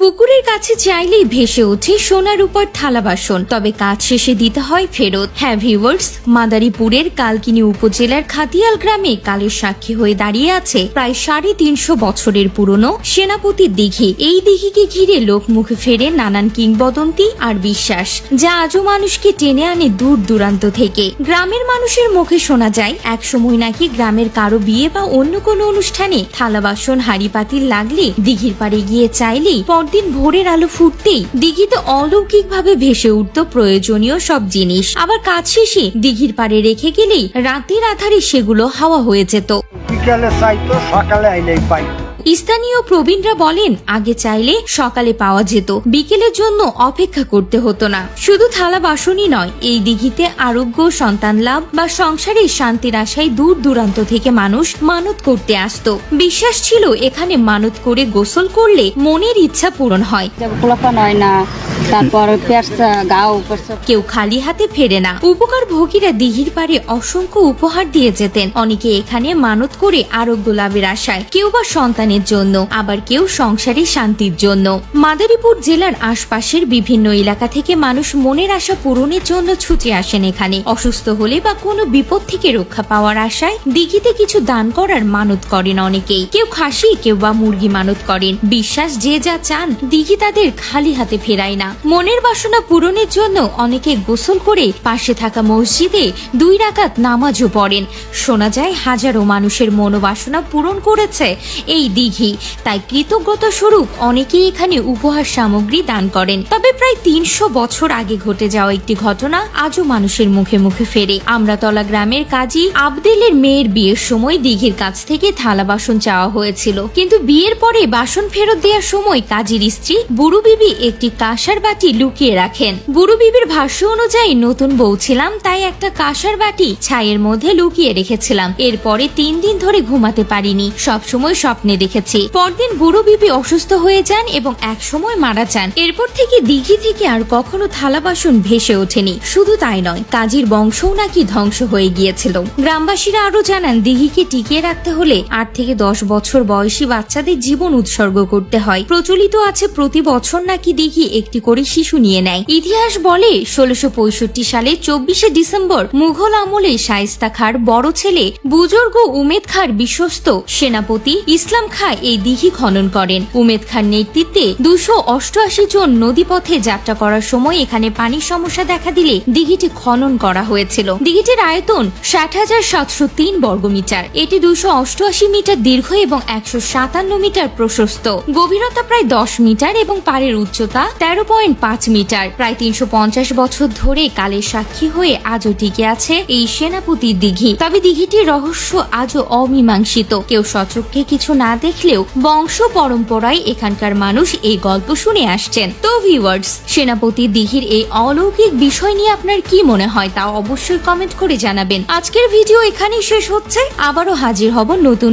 পুকুরের কাছে চাইলেই ভেসে ওঠে সোনার উপর থালা বাসন। তবে কাজ শেষে দিতে হয় ফেরত। হ্যাঁ ভিউয়ার্স, মাদারীপুরের কালকিনি উপজেলার খাতিয়াল গ্রামে কালের সাক্ষী হয়ে দাঁড়িয়ে আছে প্রায় সাড়ে তিনশো বছরের পুরনো সেনাপতির দিঘি। এই দিঘিকে ঘিরে লোক মুখে ফেরে নানান কিংবদন্তি আর বিশ্বাস, যা আজও মানুষকে টেনে আনে দূর দূরান্ত থেকে। গ্রামের মানুষের মুখে শোনা যায়, এক সময় নাকি গ্রামের কারও বিয়ে বা অন্য কোনো অনুষ্ঠানে থালা বাসন হাড়ি পাতিল লাগলে দিঘির পাড়ে গিয়ে চাইলেই পরদিন ভোরের আলো ফুটতেই দিঘিতে অলৌকিক ভাবে ভেসে উঠত প্রয়োজনীয় সব জিনিস। আবার কাজ শেষে দিঘির পাড়ে রেখে গেলেই রাতের আধারে সেগুলো হাওয়া হয়ে যেত। বিকালে চাইতো, সকালে আইলেই পাই স্থানীয় প্রবীণরা বলেন, আগে চাইলে সকালে পাওয়া যেত, বিকেলের জন্য অপেক্ষা করতে হতো না। শুধু থালা বাসনই নয়, এই দিঘিতে আরোগ্য, সন্তান লাভ বা সংসারে শান্তির আশায় দূর দূরান্ত থেকে মানুষ মানত করতে আসত। বিশ্বাস ছিল, এখানে মানত করে গোসল করলে মনের ইচ্ছা পূরণ হয়। হয় না তারপর গাও কেউ খালি হাতে ফেরে না। উপকার ভোগীরা দিঘির পারে অসংখ্য উপহার দিয়ে যেতেন। অনেকে এখানে মানত করে আরোগ্য লাভের আশায়, কেউ বা সন্তানের জন্য, আবার কেউ সংসারে শান্তির জন্য। মাদারীপুর জেলার আশপাশের বিভিন্ন এলাকা থেকে মানুষ মনের আশা পূরণের জন্য ছুটে আসেন এখানে। অসুস্থ হলে বা কোনো বিপদ থেকে রক্ষা পাওয়ার আশায় দিঘিতে কিছু দান করার মানত করেন অনেকেই। কেউ খাসি, কেউ বা মুরগি মানত করেন। বিশ্বাস যে যা চান, দিঘি তাদের খালি হাতে ফেরায় না। মনের বাসনা পূরণের জন্য অনেকে গোসল করে পাশে থাকা মসজিদে দুই রাকাত নামাজও পড়েন। শোনা যায় হাজারো মানুষের মনোবাসনা পূরণ করেছে এই দিঘি। তাই কৃতজ্ঞতা স্বরূপ অনেকেই এখানে উপহার সামগ্রী দান করেন। তবে প্রায় তিনশো বছর আগে ঘটে যাওয়া একটি ঘটনা আজও মানুষের মুখে মুখে ফেরে। আমরাতলা গ্রামের কাজী আবদেলের মেয়ের বিয়ের সময় দিঘির কাছ থেকে থালা বাসন চাওয়া হয়েছিল। কিন্তু বিয়ের পরে বাসন ফেরত দেওয়ার সময় কাজীর স্ত্রী বুড়ু বিবি একটি কাঁসার বাটি লুকিয়ে রাখেন। বুড়ু বিবির ভাষ্য অনুযায়ী, নতুন বউ ছিলাম, তাই একটা কাঁসার বাটি ছাইয়ের মধ্যে লুকিয়ে রেখেছিলাম। এরপরে তিন দিন ধরে ঘুমাতে পারিনি। সবসময় স্বপ্নে দেখেছি। পরদিন বুড়ো বিবি অসুস্থ হয়ে যান এবং এক সময় মারা যান। এরপর থেকে দিঘি থেকে আর কখনো থালা বাসন ভেসে ওঠেনি। শুধু তাই নয়, কাজীর বংশও নাকি ধ্বংস হয়ে গিয়েছিল। গ্রামবাসীরা আরও জানান, দিঘিকে টিকিয়ে রাখতে হলে আট থেকে দশ বছর বয়সী বাচ্চাদের জীবন উৎসর্গ করতে হয়। প্রচলিত আছে, প্রতি বছর নাকি দিঘি একটি করে শিশু নিয়ে নেয়। ইতিহাস বলে, ষোলোশো সালে চব্বিশে ডিসেম্বর মুঘল আমলে শায়েস্তা খার বড় ছেলে বুজুর্গ উমেদ খার বিশ্বস্ত সেনাপতি ইসলাম খা এই দিঘি খনন করেন। উমেদ খার নেতৃত্বে দুশো অষ্টআশি জন নদীপথে যাত্রা করার সময় এখানে পানির সমস্যা দেখা দিলে দিঘিটি খনন করা হয়েছিল। দিঘিটির আয়তন ষাট হাজার সাতশো তিন বর্গমিটার এটি দুশো অষ্টআশি মিটার দীর্ঘ এবং একশো সাতান্ন মিটার প্রশস্ত। গভীরতা প্রায় দশ মিটার এবং পাড়ের উচ্চতা তেরো পয়েন্ট পাঁচ মিটার। প্রায় তিনশো পঞ্চাশ বছর ধরে কালের সাক্ষী হয়ে আজও টিকে আছে এই সেনাপতির দিঘি। তবে দিঘিটির রহস্য আজও অমীমাংসিত। কেউ সচক্ষে কিছু না দেখলেও বংশ পরম্পরায় এখানকার মানুষ এই গল্প শুনে আসছেন। তো ভিউয়ার্স সেনাপতি দিঘির এই অলৌকিক বিষয় নিয়ে আপনার কি মনে হয় তা অবশ্যই কমেন্ট করে জানাবেন। আজকের ভিডিও এখানেই শেষ হচ্ছে। আবারও হাজির হব নতুন